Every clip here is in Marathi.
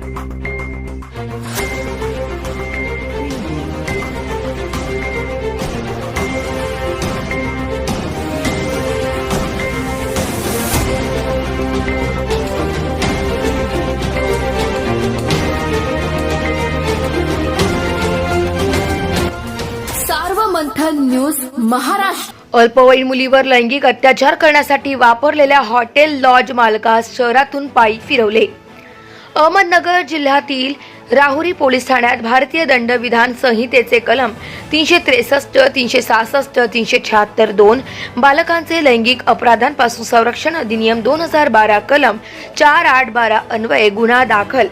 सार्वमंथन न्यूज महाराष्ट्र. अल्पवयीन मुलीवर लैंगिक अत्याचार करण्यासाठी वापरलेल्या हॉटेल लॉज मालकास शहरातून पायी फिरवले. अहमदनगर जिल्ह्यातील राहुरी पोलीस ठाण्यात भारतीय दंडविधान संहितेचे कलम तीनशे त्रेसष्ट तीनशे सहासष्ट तीनशे शहात्तर दोन बालकांचे लैंगिक अपराधांपासून संरक्षण अधिनियम दोन हजार बारा कलम चार आठ बारा अन्वये गुन्हा दाखल.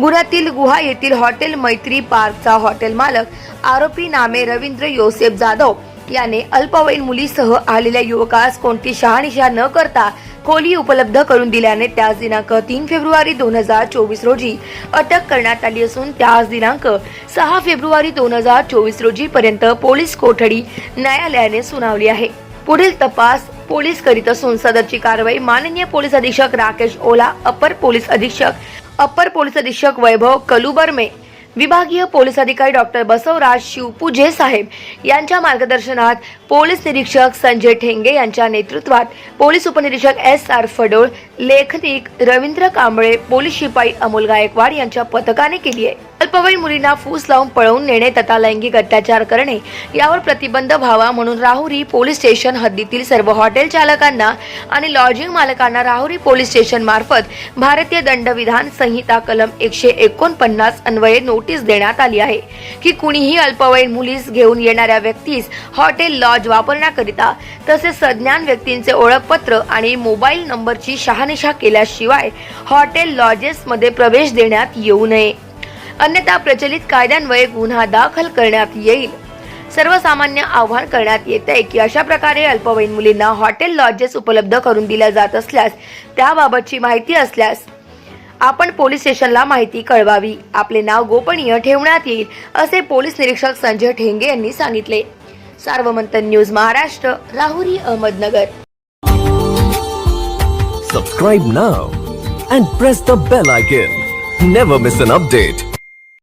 गुन्ह्यातील गुहा येथील हॉटेल मैत्री पार्कचा हॉटेल मालक आरोपी नामे रवींद्र योसेफ जाधव. याने अल्पवयीन मुलीसह आलेल्या युवकास कोणती शहानिशा न करता खोली उपलब्ध करून दिल्याने त्याच दिनांक तीन फेब्रुवारी दोन हजार चोवीस रोजी अटक करण्यात आली असून त्याच दिनांक सहा फेब्रुवारी दोन हजार चोवीस रोजी पर्यंत पोलीस कोठडी न्यायालयाने सुनावली आहे. पुढील तपास पोलीस करीत असून सदरची कारवाई माननीय पोलीस अधीक्षक राकेश ओला अपर पोलीस अधीक्षक अपर पोलीस अधीक्षक वैभव कलुबर्मे विभागीय पोलीस अधिकारी डॉक्टर बसवराज शिवपूजे साहेब यांच्या मार्गदर्शनात पोलीस निरीक्षक संजय ठेंगे यांच्या नेतृत्वात पोलीस उपनिरीक्षक एस आर फडोळ लेखनिक रवींद्र कांबळे पोलीस शिपाई अमोल गायकवाड यांच्या पथकाने केली आहे. अल्पवयीन मुलींना फूस लावून पळवून नेणे तथा लैंगिक अत्याचार करणे यावर प्रतिबंध व्हावा म्हणून राहुरी पोलीस स्टेशन हद्दीतील सर्व हॉटेल चालकांना आणि लॉजिंग मालकांना राहुरी पोलीस स्टेशन मार्फत भारतीय दंडविधान संहिता कलम एकशे एकोणपन्नास अन्वये नोटीस देण्यात आली आहे की कुणीही अल्पवयीन मुलीस घेऊन येणाऱ्या व्यक्तीस हॉटेल लॉज वापरण्याकरिता तसेच सज्ञान व्यक्तींचे ओळखपत्र आणि मोबाईल नंबरची शहानिशा केल्याशिवाय हॉटेल लॉजेसमध्ये प्रवेश देण्यात येऊ नये. अन्यथा प्रचलित कायद्यान्वये गुन्हा दाखल करण्यात येईल. सर्वसामान्य आव्हान करण्यात येत आहे की अशा प्रकारे अल्पवयीन मुलींना हॉटेल लॉजेस उपलब्ध करून दिल्या जात असल्यास त्याबाबतची माहिती असल्यास आपण पोलीस स्टेशनला माहिती कळवावी. आपले नाव गोपनीय ठेवण्यात येईल असे पोलीस निरीक्षक संजय ठेंगे यांनी सांगितले. Sarvamat news Maharashtra Rahuri Ahmednagar. Subscribe now and press the bell icon never miss an update